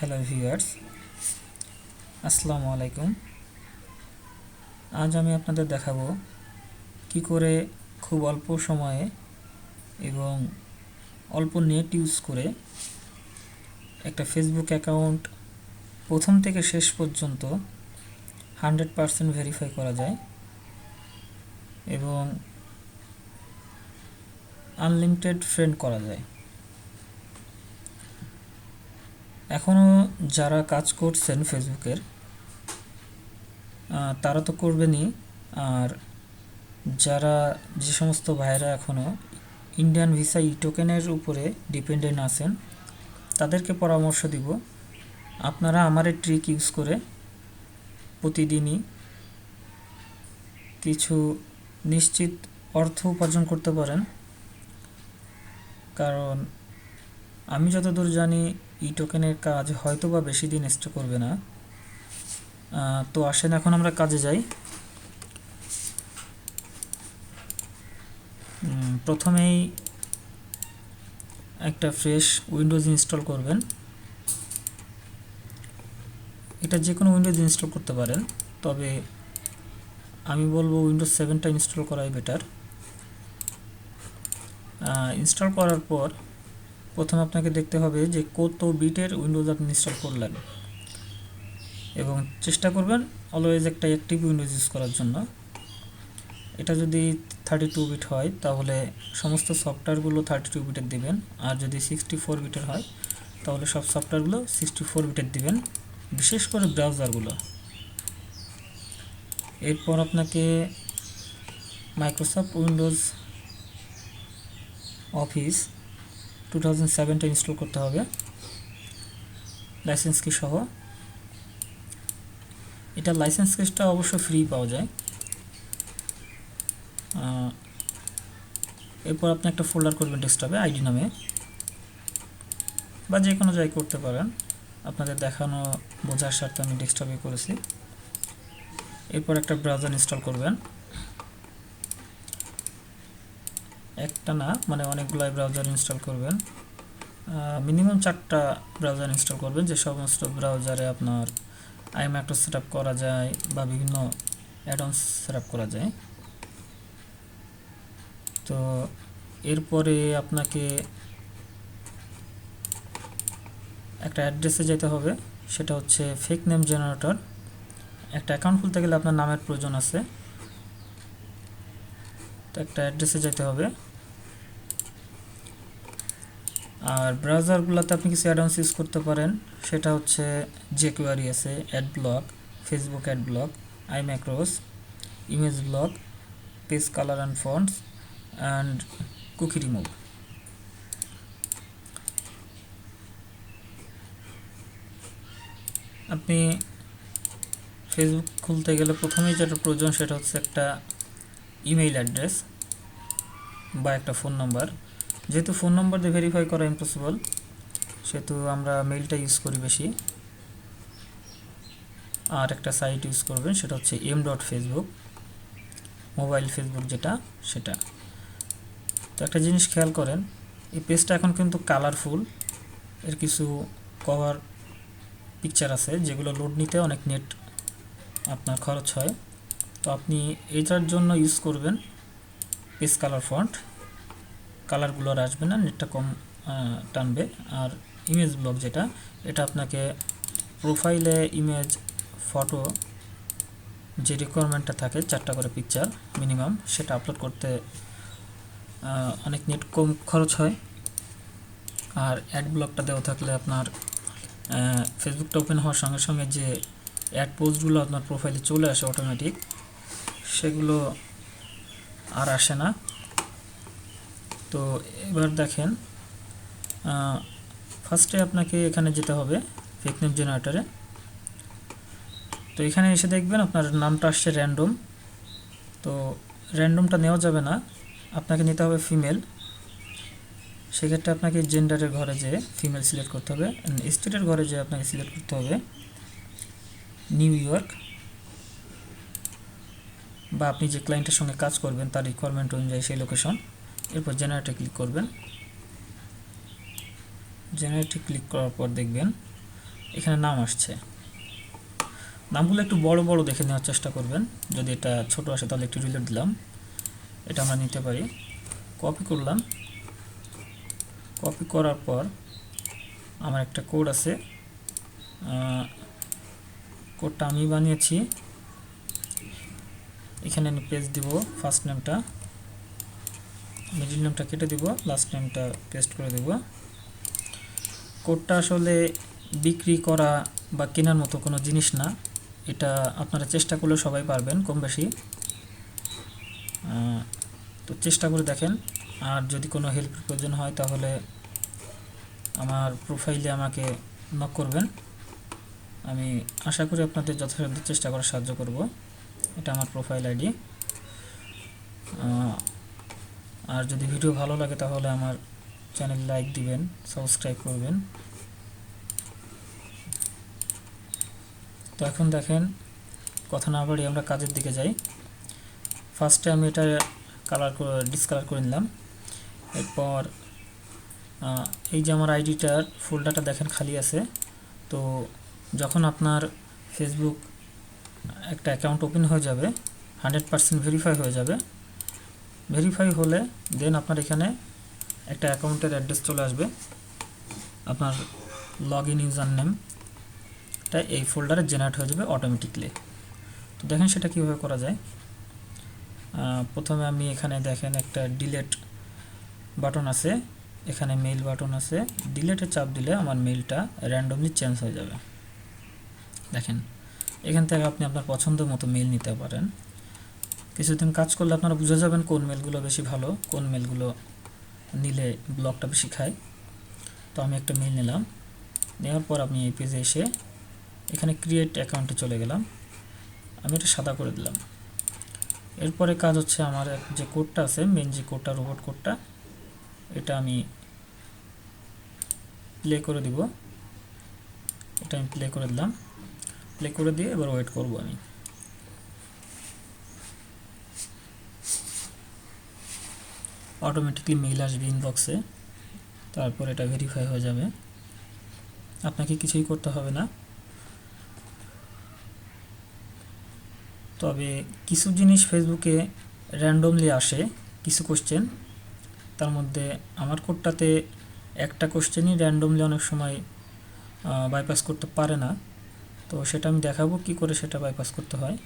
Hello viewers, আসসালামু আলাইকুম। আজ আমি আপনাদের দেখাবো কি করে খুব অল্প সময়ে এবং অল্প নেট ইউজ করে একটা ফেসবুক অ্যাকাউন্ট প্রথম থেকে শেষ পর্যন্ত হান্ড্রেড পারসেন্ট ভেরিফাই করা যায় এবং আনলিমিটেড ফ্রেন্ড করা যায়। এখনও যারা কাজ করছেন ফেসবুকের তারা তো করবেনই। আর যারা যে সমস্ত ভাইয়েরা এখনও ইন্ডিয়ান ভিসা ই টোকেনের উপরে ডিপেন্ডেন্ট আছেন, তাদেরকে পরামর্শ দিব। আপনারা আমার ট্রিক ইউজ করে প্রতিদিনই কিছু নিশ্চিত অর্থ উপার্জন করতে পারেন। কারণ আমি যতদূর জানি ই টোকেনের কাজ হয়তো বা বেশি দিন স্টে করবে না। তো আসেন, এখন আমরা কাজে যাই। প্রথমেই একটা ফ্রেশ উইন্ডোজ ইনস্টল করবেন। এটা যে কোনো উইন্ডোজ ইনস্টল করতে পারেন, তবে আমি বলব উইন্ডোজ সেভেনটা ইনস্টল করাই বেটার ইনস্টল করার পর প্রথমে আপনাকে দেখতে হবে যে কত বিটের উইন্ডোজ আপনি ইনস্টল করলেন। এবং চেষ্টা করবেন অলওয়েজ একটা অ্যাক্টিভ উইন্ডোজ ইউজ করার জন্য। এটা যদি থার্টি টু বিট হয়, তাহলে সমস্ত সফটওয়্যারগুলো থার্টি টু বিটের দিবেন। আর যদি সিক্সটি ফোর বিটের হয়, তাহলে সব সফটওয়্যারগুলো সিক্সটি ফোর বিটের দিবেন, বিশেষ করে ব্রাউজারগুলো এরপর আপনাকে Microsoft Windows office two thousand সেভেনটা install করতে হবে। লাইসেন্স কি সহ। এটা লাইসেন্স কেসটা অবশ্য ফ্রি পাওয়া যায়। এরপর আপনি একটা ফোল্ডার করবেন ডেস্কটপে আইডি নামে। বা যে কোনো জায়গায় করতে পারেন। আপনাদের দেখানো, বোঝার স্বার্থে আমি ডেস্কটপে করেছি। এরপর একটা ব্রাউজার ইনস্টল করবেন। একটা না মানে অনেকগুলো ব্রাউজার ইনস্টল করবেন। মিনিমাম চারটা ব্রাউজার ইনস্টল করবেন, যে সমস্ত ব্রাউজারে আপনার আইম্যাক্টো সেট করা যায় বা বিভিন্ন অ্যাডন্স সেট করা যায়। তো এরপরে আপনাকে একটা অ্যাড্রেসে যেতে হবে, সেটা হচ্ছে ফেক নেম জেনারেটর একটা অ্যাকাউন্ট খুলতে গেলে আপনার নামের প্রয়োজন আছে। তো একটা অ্যাড্রেসে যেতে হবে। আর ব্রাউজারগুলোতে আপনি কিছু অ্যাডভান্স ইউজ করতে পারেন। সেটা হচ্ছে যে কোয়ারি আছে ad block Facebook ad block iMacros image block page colour and fonts and cookie remove আপনি ফেসবুক খুলতে গেলে প্রথমেই যেটা প্রয়োজন সেটা হচ্ছে একটা ইমেইল অ্যাড্রেস বা একটা ফোন নাম্বার যেহেতু ফোন নাম্বার দিয়ে ভেরিফাই করা ইম্পসিবল সেহেতু আমরা মেইলটা ইউজ করি বেশি। আর একটা সাইট ইউজ করবেন, সেটা হচ্ছে M dot Facebook mobile Facebook যেটা, সেটা। তো একটা জিনিস খেয়াল করেন, এই পেজটা এখন কিন্তু কালারফুল এর কিছু কভার পিকচার আছে, যেগুলো লোড নিতে অনেক নেট আপনার খরচ হয়। তো আপনি এটার জন্য ইউজ করবেন পেজ কালার ফন্ট কালারগুলো আর আসবে না, নেটটা কম টানবে। আর ইমেজ ব্লক যেটা, এটা আপনাকে প্রোফাইলে ইমেজ ফটো যে রিকোয়ারমেন্টটা থাকে, চারটা করে পিকচার মিনিমাম সেটা আপলোড করতে অনেক নেট কম খরচ হয়। আর অ্যাড ব্লকটা দেওয়া থাকলে আপনার ফেসবুকটা ওপেন হওয়ার সঙ্গে সঙ্গে যে অ্যাড পোস্টগুলো আপনার প্রোফাইলে চলে আসে অটোমেটিক সেগুলো আর আসে না। তো এবার দেখেন ফার্স্টে আপনাকে এখানে যেতে হবে ফেক নেম জেনারেটরে তো এখানে এসে দেখবেন আপনার নামটা আসছে র্যান্ডম তো র্যান্ডমটা নেওয়া যাবে না, আপনাকে নিতে হবে ফিমেল সেক্ষেত্রে আপনাকে জেন্ডারের ঘরে যে ফিমেল সিলেক্ট করতে হবে স্টেটের ঘরে যে আপনাকে সিলেক্ট করতে হবে নিউ ইয়র্ক বা আপনি যে ক্লায়েন্টের সঙ্গে কাজ করবেন তার রিকোয়ারমেন্ট অনুযায়ী সেই লোকেশন এরপর জেনারেটে ক্লিক করবেন। জেনারেটে ক্লিক করার পর দেখবেন এখানে নাম আসছে। নামগুলো একটু বড় বড় দেখে নেওয়ার চেষ্টা করবেন। যদি এটা ছোট আসে তাহলে একটু রিলেট দিলাম। এটা আমরা নিতে পারি। কপি করলাম। কপি করার পর আমার একটা কোড আছে। কোডটা আমি বানিয়েছি। এখানে আমি পেজ দিব ফার্স্ট নেমটা মিডিল নেমটা কেটে দিব লাস্ট নেমটা পেস্ট করে দেব। কোডটা আসলে বিক্রি করা বা কেনার মতো কোনো জিনিস না, এটা আপনারা চেষ্টা করলে সবাই পারবেন কম বেশি তো চেষ্টা করে দেখেন, আর যদি কোনো হেল্পের প্রয়োজন হয় তাহলে আমার প্রোফাইলে আমাকে নক করবেন। আমি আশা করি আপনাদের যথাসাধ্য চেষ্টা করার সাহায্য করব। এটা আমার প্রোফাইল আইডি আর যদি ভিডিও ভালো লাগে তাহলে আমার চ্যানেল লাইক দিবেন, সাবস্ক্রাইব করবেন। তো এখন দেখেন, কথা না বাড়ি আমরা কাজের দিকে যাই। ফার্স্টে আমি এটা কালার ডিসকালার করে নিলাম। এরপর এই যে আমার আইডিটার ফোল্ডারটা দেখেন খালি আছে। তো যখন আপনার ফেসবুক একটা অ্যাকাউন্ট ওপেন হয়ে যাবে হান্ড্রেড পার্সেন্ট ভেরিফাই হয়ে যাবে। ভেরিফাই হলে দেন আপনার এখানে একটা অ্যাকাউন্টের অ্যাড্রেস চলে আসবে। আপনার লগ ইন ইউজার নেমটা এই ফোল্ডারে জেনারেট হয়ে যাবে অটোমেটিকলি তো দেখেন সেটা কীভাবে করা যায়। প্রথমে আমি এখানে দেখেন একটা ডিলেট বাটন আছে। এখানে মেইল বাটন আছে। ডিলেটে চাপ দিলে আমার মেইলটা র্যান্ডমলি চেঞ্জ হয়ে যাবে। দেখেন, এখান থেকে আপনি আপনার পছন্দ মতো মেইল নিতে পারেন। কিছুদিন কাজ করলে আপনারা বুঝে যাবেন কোন মেলগুলো বেশি ভালো, কোন মেলগুলো নিলে ব্লকটা বেশি খায়। তো আমি একটা মেল নিলাম। নেওয়ার পর আমি এই পেজে এসে এখানে ক্রিয়েট অ্যাকাউন্টে চলে গেলাম। আমি এটা সাদা করে দিলাম। এরপরে কাজ হচ্ছে আমার যে কোডটা আছে মেন যে কোডটা রোবট কোডটা এটা আমি প্লে করে দিব। এটা আমি প্লে করে দিলাম। প্লে করে দিয়ে এবার ওয়েট করব আমি। অটোমেটিকলি মেইল আসবে ইনবক্সে তারপর এটা ভেরিফাই হয়ে যাবে। আপনাকে কিছুই করতে হবে না। তবে কিছু জিনিস ফেসবুকে র্যান্ডমলি আসে, কিছু কোশ্চেন তার মধ্যে আমার কোডটাতে একটা কোশ্চেনই র্যান্ডমলি অনেক সময় বাইপাস করতে পারে না। তো সেটা আমি দেখাবো কি করে সেটা বাইপাস করতে হয়।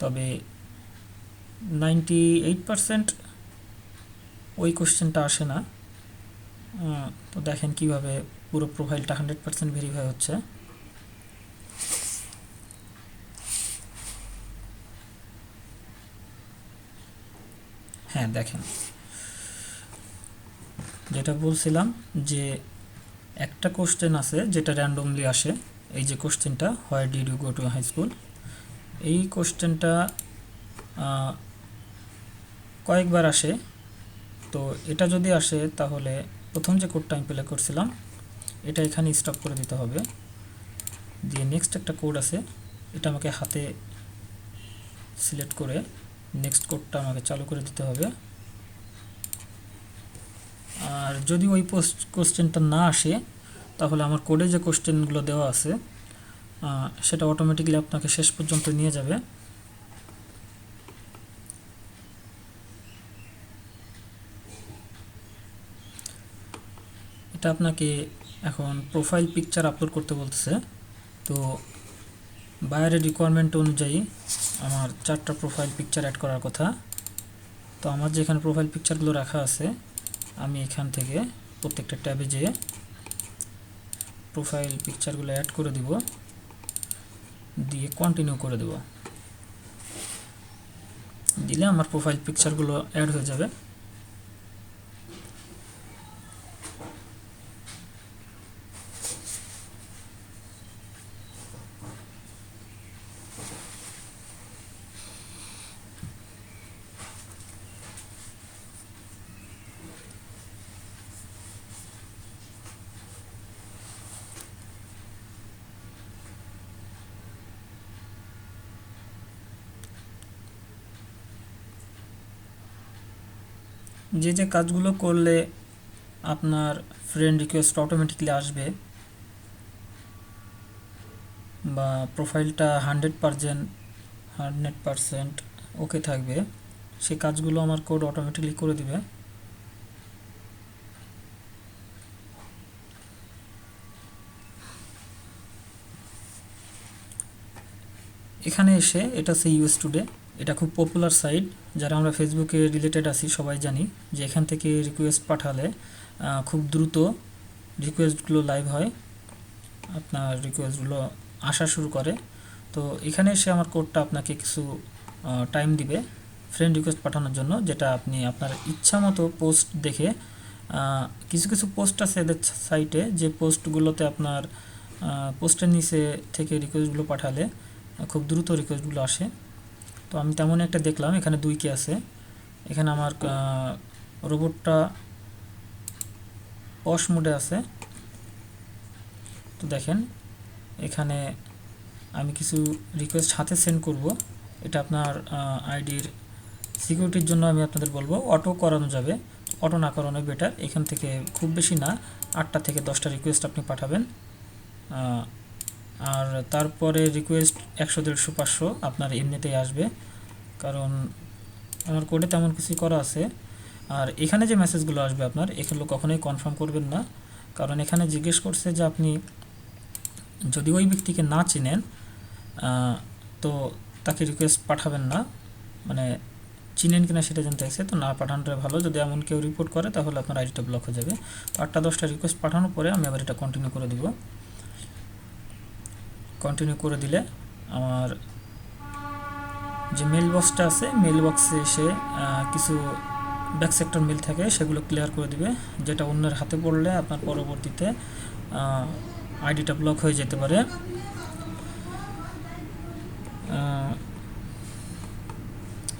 তবে নাইনটি এইট পারসেন্ট ওই কোশ্চেনটা আসে না। তো দেখেন কীভাবে পুরো প্রোফাইলটা হান্ড্রেড পারসেন্ট ভেরিফাই হচ্ছে। হ্যাঁ দেখেন। যেটা বলছিলাম যে একটা কোশ্চেন আছে যেটা র্যান্ডমলি আসে, এই যে কোশ্চেনটা why did you go to high school এই কোশ্চেনটা কয়েকবার আসে। তো এটা যদি আসে, তাহলে প্রথম যে কোডটা আমি প্লে করছিলাম, এটা এখানে স্টপ করে দিতে হবে। দিয়ে নেক্সট একটা কোড আছে, এটা আমাকে হাতে সিলেক্ট করে নেক্সট কোডটা আমাকে চালু করে দিতে হবে। আর যদি ওই পোস্ট কোশ্চেনটা না আসে, তাহলে আমার কোডে যে কোশ্চেনগুলো দেওয়া আছে সেটা অটোমেটিক্যালি আপনাকে শেষ পর্যন্ত নিয়ে যাবে। এটা আপনাকে এখন প্রোফাইল পিকচার আপলোড করতে বলতেছে। তো বাইরের রিকোয়ারমেন্ট অনুযায়ী আমার চারটা প্রোফাইল পিকচার অ্যাড করার কথা। তো আমার যেখানে প্রোফাইল পিকচারগুলো রাখা আছে, আমি এখান থেকে প্রত্যেকটা ট্যাবে যেয়ে প্রোফাইল পিকচারগুলো অ্যাড করে দিব, দিয়ে কন্টিনিউ করে দেব। দিলে আমার প্রোফাইল পিকচারগুলো অ্যাড হয়ে যাবে। যে যে কাজগুলো করলে আপনার ফ্রেন্ড রিকোয়েস্ট অটোমেটিকলি আসবে বা প্রোফাইলটা hundred percent hundred percent okay থাকবে সেই কাজগুলো আমার কোড অটোমেটিকলি করে দিবে। এখানে এসে এটা হচ্ছে ইউএস টুডে এটা খুব পপুলার সাইট যারা আমরা ফেসবুকে রিলেটেড আছি, সবাই জানি যে এখান থেকে রিকোয়েস্ট পাঠালে খুব দ্রুত রিকোয়েস্টগুলো লাইভ হয়। আপনার রিকোয়েস্টগুলো আসা শুরু করে। তো এখানে এসে আমার কোডটা আপনাকে কিছু টাইম দিবে ফ্রেন্ড রিকোয়েস্ট পাঠানোর জন্য, যেটা আপনি আপনার ইচ্ছা মতো পোস্ট দেখে কিছু কিছু পোস্ট আছে এদের সাইটে যে পোস্টগুলোতে আপনার পোস্টের নিচে থেকে রিকোয়েস্টগুলো পাঠালে, খুব দ্রুত রিকোয়েস্টগুলো আসে। তো আমি তেমনই একটা দেখলাম, এখানে দুই কে আছে। এখানে আমার রোবটটা পশ মোডে আছে। তো দেখেন, এখানে আমি কিছু রিকোয়েস্ট হাতে সেন্ড করব। এটা আপনার আইডির সিকিউরিটির জন্য আমি আপনাদের বলব অটো করানো যাবে। অটো না করানো বেটার এখান থেকে খুব বেশি না। আটটা থেকে দশটা রিকোয়েস্ট আপনি পাঠাবেন। আর তারপরে রিকোয়েস্ট একশো, দেড়শো, পাঁচশো আপনার এমনিতেই আসবে। কারণ আমার কোডে তেমন কিছু করা আছে। আর এখানে যে মেসেজগুলো আসবে আপনার, এগুলো কখনোই কনফার্ম করবেন না। কারণ এখানে জিজ্ঞেস করছে যে আপনি যদি ওই ব্যক্তিকে না চিনেন তো তাকে রিকোয়েস্ট পাঠাবেন না। মানে চিনেন কিনা সেটা জানতে চাইছে, তো না পাঠানোটা ভালো। যদি এমন কেউ রিপোর্ট করে, তাহলে আপনার আইডিটা ব্লক হয়ে যাবে। আটটা, দশটা রিকোয়েস্ট পাঠানোর পরে আমি আবার এটা কন্টিনিউ করে দিব। কন্টিনিউ করে দিলে আমার যে মেল বক্সটা আছে মেল বক্সে এসে কিছু ব্যাক সেক্টর মেল থাকে, সেগুলো ক্লিয়ার করে দিবে। যেটা অন্যের হাতে পড়লে আপনার পরবর্তীতে আইডিটা ব্লক হয়ে যেতে পারে।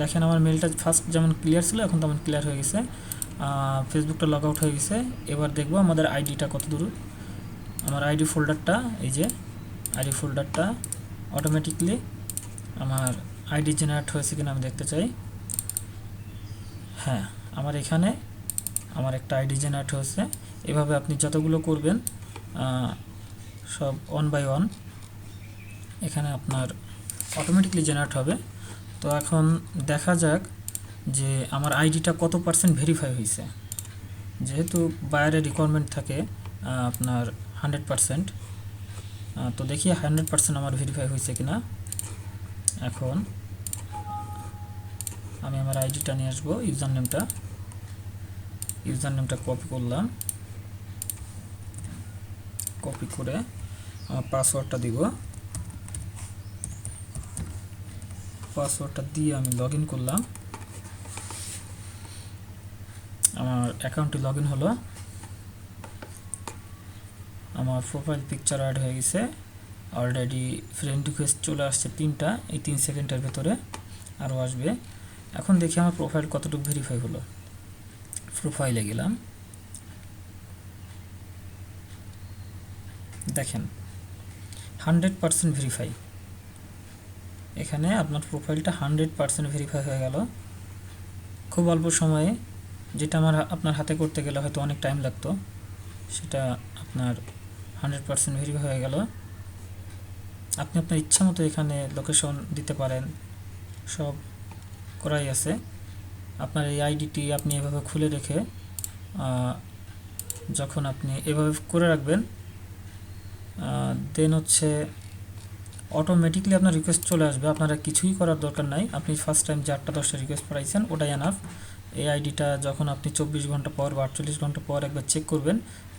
দেখেন আমার মেলটা ফার্স্ট যেমন ক্লিয়ার ছিল, এখন তেমন ক্লিয়ার হয়ে গেছে। ফেসবুকটা লগ আউট হয়ে গেছে। এবার দেখব আমাদের আইডিটা কত দূর। আমার আইডি ফোল্ডারটা এই যে আইডি ফোল্ডারটা অটোমেটিকলি আমার আইডি জেনারেট হয়েছে কিনা আমি দেখতে চাই। হ্যাঁ আমার এখানে আমার একটা আইডি জেনারেট হয়েছে। এভাবে আপনি যতগুলো করবেন সব ওয়ান বাই ওয়ান এখানে আপনার অটোমেটিকলি জেনারেট হবে। তো এখন দেখা যাক যে আমার আইডিটা কত পার্সেন্ট ভেরিফাই হয়েছে। যেহেতু বাইরের রিকোয়ারমেন্ট থাকে আপনার হান্ড্রেড পার্সেন্ট তো দেখি হান্ড্রেড পার্সেন্ট আমার ভেরিফাই হয়েছে কিনা। এখন আমি আমার আইডিটা নিয়ে আসব ইউজার নেমটা ইউজার নেমটা কপি করলাম। কপি করে আমার পাসওয়ার্ডটা দিব। পাসওয়ার্ডটা দিয়ে আমি লগ করলাম। আমার অ্যাকাউন্টটি লগ হলো। আমার প্রোফাইল পিকচার অ্যাড হয়ে গেছে। অলরেডি ফ্রেন্ড রিকোয়েস্ট চলে আসছে তিনটা, এই তিন সেকেন্ডের ভেতরে আরও আসবে। এখন দেখি আমার প্রোফাইল কতটুকু ভেরিফাই হলো। প্রোফাইলে গেলাম। দেখেন হান্ড্রেড পারসেন্ট ভেরিফাই এখানে আপনার প্রোফাইলটা হান্ড্রেড পারসেন্ট ভেরিফাই হয়ে গেল। খুব অল্প সময়ে যেটা আমার আপনার হাতে করতে গেলে হয়তো অনেক টাইম লাগতো, সেটা আপনার হান্ড্রেড পারসেন্ট ভেরিফাই হয়ে গেল। আপনি আপনার ইচ্ছা মতো এখানে লোকেশন দিতে পারেন। সব করাই আছে। আপনার এই আইডিটি আপনি এভাবে খুলে রেখে যখন আপনি এভাবে করে রাখবেন দেন হচ্ছে অটোমেটিকলি আপনার রিকোয়েস্ট চলে আসবে। আপনারা কিছুই করার দরকার নাই। আপনি ফার্স্ট টাইম যে আটটা দশটা রিকোয়েস্ট পাঠাইছেন, ওটাই এনাফ এই আইডিটা যখন আপনি চব্বিশ ঘণ্টা পর বা আটচল্লিশ ঘণ্টা পর একবার চেক করবেন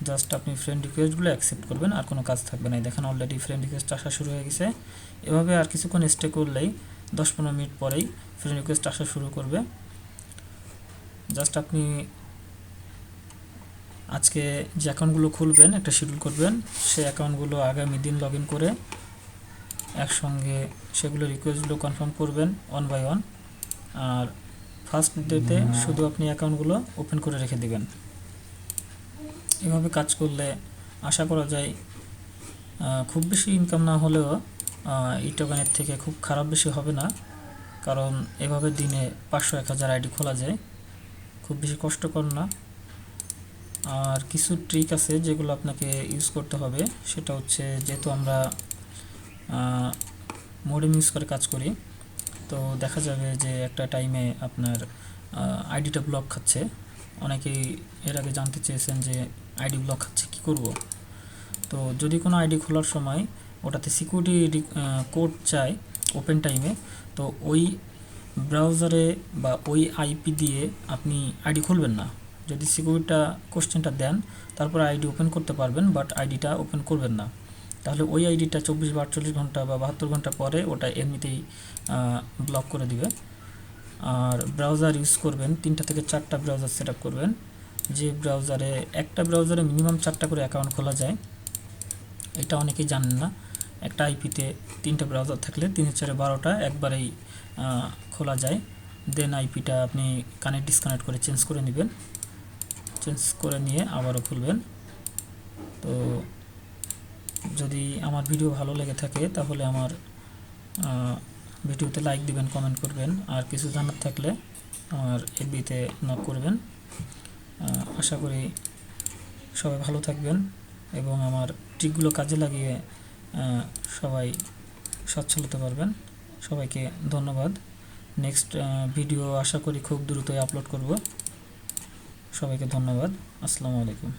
জাস্ট আপনি ফ্রেন্ড রিকোয়েস্টগুলো অ্যাকসেপ্ট করবেন, আর কোনো কাজ থাকবে না। দেখেন অলরেডি ফ্রেন্ড রিকোয়েস্ট আসা শুরু হয়ে গেছে। এভাবে আর কিছুক্ষণ স্টে করলেই দশ পনেরো মিনিট পরেই ফ্রেন্ড রিকোয়েস্ট আসা শুরু করবে। জাস্ট আপনি আজকে যে অ্যাকাউন্টগুলো খুলবেন, একটা শিডিউল করবেন, সেই অ্যাকাউন্টগুলো আগামী দিন লগ করে একসঙ্গে সেগুলো রিকোয়েস্টগুলো কনফার্ম করবেন ওয়ান বাই ওয়ান আর ফার্স্ট ডেতে শুধু আপনি অ্যাকাউন্টগুলো ওপেন করে রেখে দিবেন। এভাবে কাজ করলে আশা করা যায় খুব বেশি ইনকাম না হলেও এই টোকেনের থেকে খুব খারাপ বেশি হবে না। কারণ এভাবে দিনে পাঁচশো, এক হাজার আইডি খোলা যায়, খুব বেশি কষ্টকর না। আর কিছু ট্রিক আছে যেগুলো আপনাকে ইউজ করতে হবে। সেটা হচ্ছে যেহেতু আমরা মডেম ইউজ করে কাজ করি তো দেখা যাবে যে একটা টাইমে আপনার আইডিটা ব্লক খাচ্ছে। অনেকেই এর আগে জানতে চেয়েছেন যে আইডি ব্লক খাচ্ছে, কী করব? তো যদি কোনো আইডি খোলার সময় ওটাতে সিকিউরিটি কোড চায় ওপেন টাইমে তো ওই ব্রাউজারে বা ওই আইপি দিয়ে আপনি আইডি খুলবেন না। যদি সিকিউরিটিটা কোশ্চেনটা দেন, তারপরে আইডি ওপেন করতে পারবেন বাট আইডিটা ওপেন করবেন না। তাহলে ওই আইডিটা চব্বিশ বা আটচল্লিশ ঘণ্টা বা বাহাত্তর ঘণ্টা পরে ওটা এমনিতেই ব্লক করে দিবে। আর ব্রাউজার ইউজ করবেন, তিনটা থেকে চারটা ব্রাউজার সেট করবেন। যে ব্রাউজারে একটা ব্রাউজারে মিনিমাম চারটা করে অ্যাকাউন্ট খোলা যায়। এটা অনেকেই জানেন না। একটা আইপিতে তিনটা ব্রাউজার থাকলে তিন চারে বারোটা একবারেই খোলা যায়। দেন আইপিটা আপনি কানেক্ট ডিসকানেক্ট করে চেঞ্জ করে নেবেন। চেঞ্জ করে নিয়ে আবারও খুলবেন। যদি আমার ভিডিও ভালো লেগে থাকে, তাহলে আমার ভিডিওতে লাইক দিবেন কমেন্ট করবেন। আর কিছু জানার থাকলে আমার এফবিতে নক করবেন। আশা করি সবাই ভালো থাকবেন এবং আমার ট্রিকগুলো কাজে লাগিয়ে সবাই সচ্ছল হতে পারবেন। সবাইকে ধন্যবাদ। নেক্সট ভিডিও আশা করি খুব দ্রুতই আপলোড করব। সবাইকে ধন্যবাদ। আসসালামু আলাইকুম।